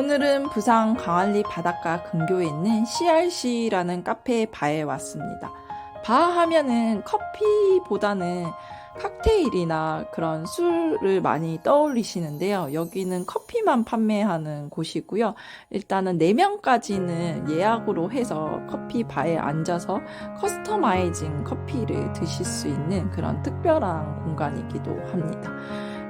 오늘은 부산 광안리 바닷가 근교에 있는 CRC라는 카페 바에 왔습니다. 바 하면은 커피보다는 칵테일이나 그런 술을 많이 떠올리시는데요. 여기는 커피만 판매하는 곳이고요. 일단은 4명까지는 예약으로 해서 커피 바에 앉아서 커스터마이징 커피를 드실 수 있는 그런 특별한 공간이기도 합니다.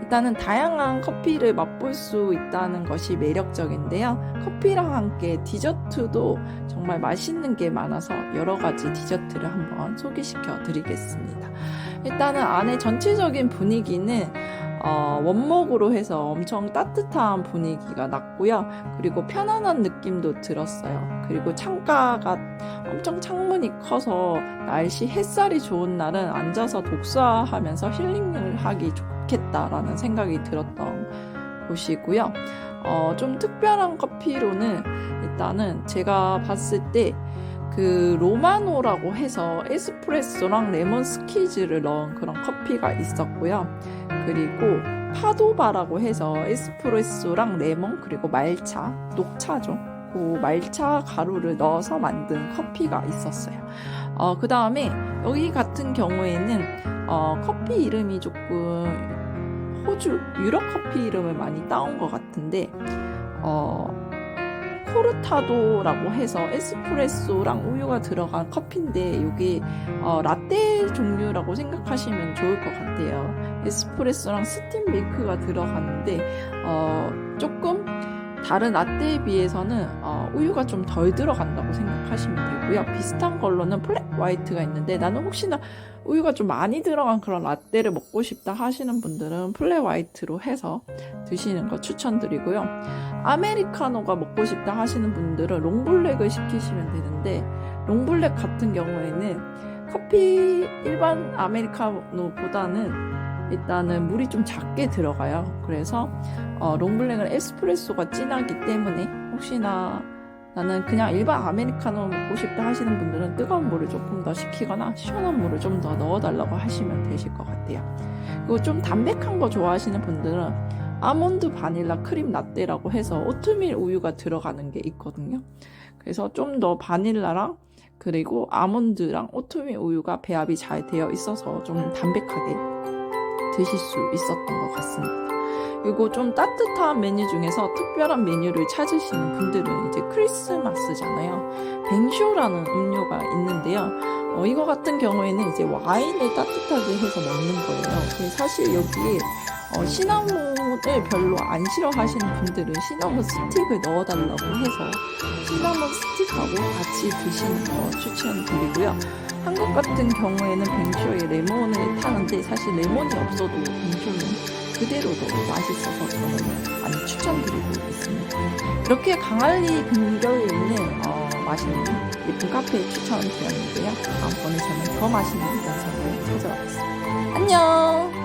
일단은 다양한 커피를 맛볼 수 있다는 것이 매력적인데요. 커피랑 함께 디저트도 정말 맛있는 게 많아서 여러 가지 디저트를 한번 소개시켜 드리겠습니다. 일단은 안에 전체적인 분위기는 어, 원목으로 해서 엄청 따뜻한 분위기가 났고요. 그리고 편안한 느낌도 들었어요. 그리고 창가가 엄청 창문이 커서 날씨 햇살이 좋은 날은 앉아서 독서하면서 힐링을 하기 좋 겠다라는 생각이 들었던 곳이고요. 어, 좀 특별한 커피로는 일단은 제가 봤을 때 그 로마노라고 해서 에스프레소랑 레몬 스키즈를 넣은 그런 커피가 있었고요. 그리고 파도바라고 해서 에스프레소랑 레몬 그리고 말차, 녹차죠. 그 말차 가루를 넣어서 만든 커피가 있었어요. 어, 그 다음에 여기 같은 경우에는 어, 커피 이름이 조금 호주 유럽 커피 이름을 많이 따온 것 같은데 어, 코르타도라고 해서 에스프레소랑 우유가 들어간 커피인데 이게 어, 라떼 종류라고 생각하시면 좋을 것 같아요. 에스프레소랑 스팀 밀크가 들어가는데 어, 조금 다른 라떼에 비해서는 어, 우유가 좀 덜 들어간다고 생각하시면 되고요. 비슷한 걸로는 플랫 화이트가 있는데 나는 혹시나 우유가 좀 많이 들어간 그런 라떼를 먹고 싶다 하시는 분들은 플랫 화이트로 해서 드시는 거 추천드리고요. 아메리카노가 먹고 싶다 하시는 분들은 롱블랙을 시키시면 되는데 롱블랙 같은 경우에는 커피 일반 아메리카노보다는 일단은 물이 좀 작게 들어가요. 그래서 어, 롱블랙은 에스프레소가 진하기 때문에 혹시나 나는 그냥 일반 아메리카노 먹고 싶다 하시는 분들은 뜨거운 물을 조금 더 시키거나 시원한 물을 좀 더 넣어달라고 하시면 되실 것 같아요. 그리고 좀 담백한 거 좋아하시는 분들은 아몬드 바닐라 크림 라떼라고 해서 오트밀 우유가 들어가는 게 있거든요. 그래서 좀 더 바닐라랑 그리고 아몬드랑 오트밀 우유가 배합이 잘 되어 있어서 좀 담백하게 드실 수 있었던 것 같습니다. 그리고 좀 따뜻한 메뉴 중에서 특별한 메뉴를 찾으시는 분들은 이제 크리스마스잖아요. 뱅쇼라는 음료가 있는데요. 어, 이거 같은 경우에는 이제 와인을 따뜻하게 해서 먹는 거예요. 사실 여기에 어, 시나몬을 별로 안 싫어하시는 분들은 시나몬 스틱을 넣어달라고 해서 시나몬 스틱하고 같이 드시는 거 추천드리고요. 한국 같은 경우에는 뱅쇼에 레몬을 타는데 사실 레몬이 없어도 뱅쇼는 그대로도 맛있어서 저는 많이 추천드리고 있습니다. 이렇게 강할리 근교에 있는 어, 맛있는 예쁜 카페 추천드렸는데요. 다음번에 저는 더 맛있는 영상으로 찾아오겠습니다. 안녕!